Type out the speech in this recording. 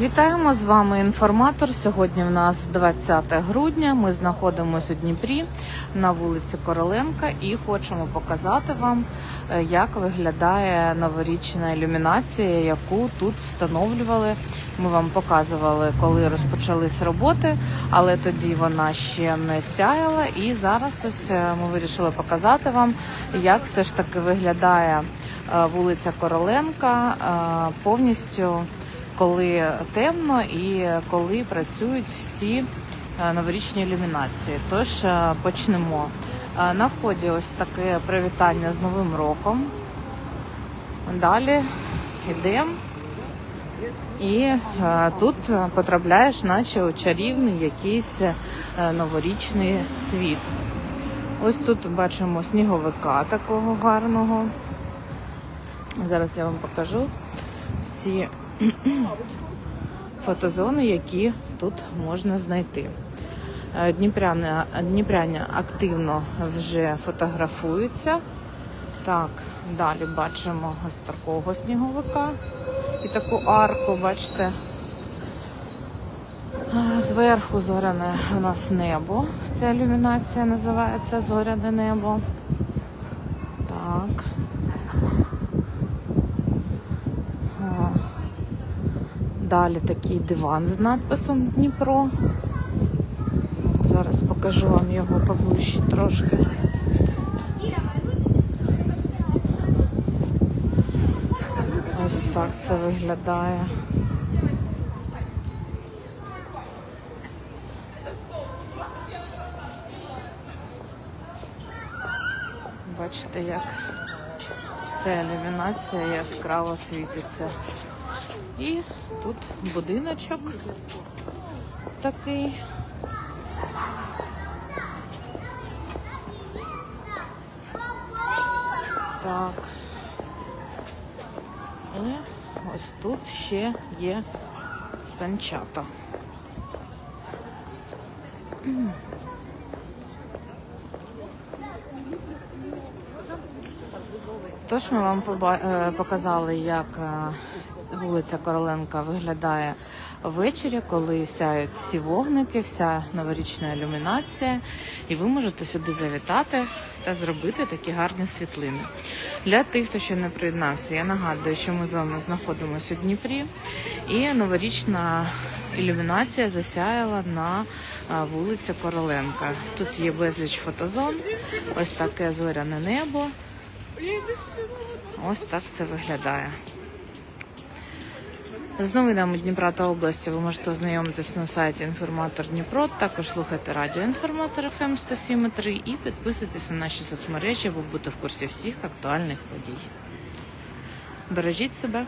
Вітаємо з вами інформатор. Сьогодні в нас 20 грудня. Ми знаходимося у Дніпрі на вулиці Короленка і хочемо показати вам, е, як виглядає новорічна ілюмінація, яку тут встановлювали. Ми вам показували, коли розпочались роботи, але тоді вона ще не сяяла. І зараз ось е, ми вирішили показати вам, як все ж таки виглядає е, вулиця Короленка повністю коли темно і коли працюють всі е, новорічні ілюмінації. Тож е, почнемо. Е, На вході ось таке привітання з Новим роком. Далі йдемо. І тут потрапляєш, наче у чарівний якийсь новорічний світ. Ось тут бачимо сніговика такого гарного. Зараз я вам покажу всі фотозони, які тут можна знайти. Е, Дніпряни, Дніпряні активно вже фотографуються. Так, далі бачимо ось такого сніговика і таку арку, бачите. Е, Зверху зоряне у нас небо. Ця ілюмінація називається Зоряне небо. Так. Далі такий диван з надписом Дніпро. Зараз покажу вам його поближче трошки. Ось так це виглядає. Бачите, як ця ілюмінація яскраво світиться. І тут будиночок такий. Так. І ось тут ще є санчата. Тож ми вам е, показали, як е, вулиця Короленка виглядає ввечері, коли сяють всі вогники, вся новорічна ілюмінація, і ви можете сюди завітати та зробити такі гарні світлини. Для тих, хто ще не приєднався, я нагадую, що ми з вами знаходимося у Дніпрі, і новорічна ілюмінація засяяла на вулиці Короленка. Тут є безліч фотозон, ось таке зоряне небо. Ось так це виглядає. З новинами Дніпра та області ви можете ознайомитись на сайті Інформатор Дніпро. Також слухайте радіо Інформатор ФМ 107.3 і підписуйтесь на наші соцмережі, аби бути в курсі всіх актуальних подій. Бережіть себе.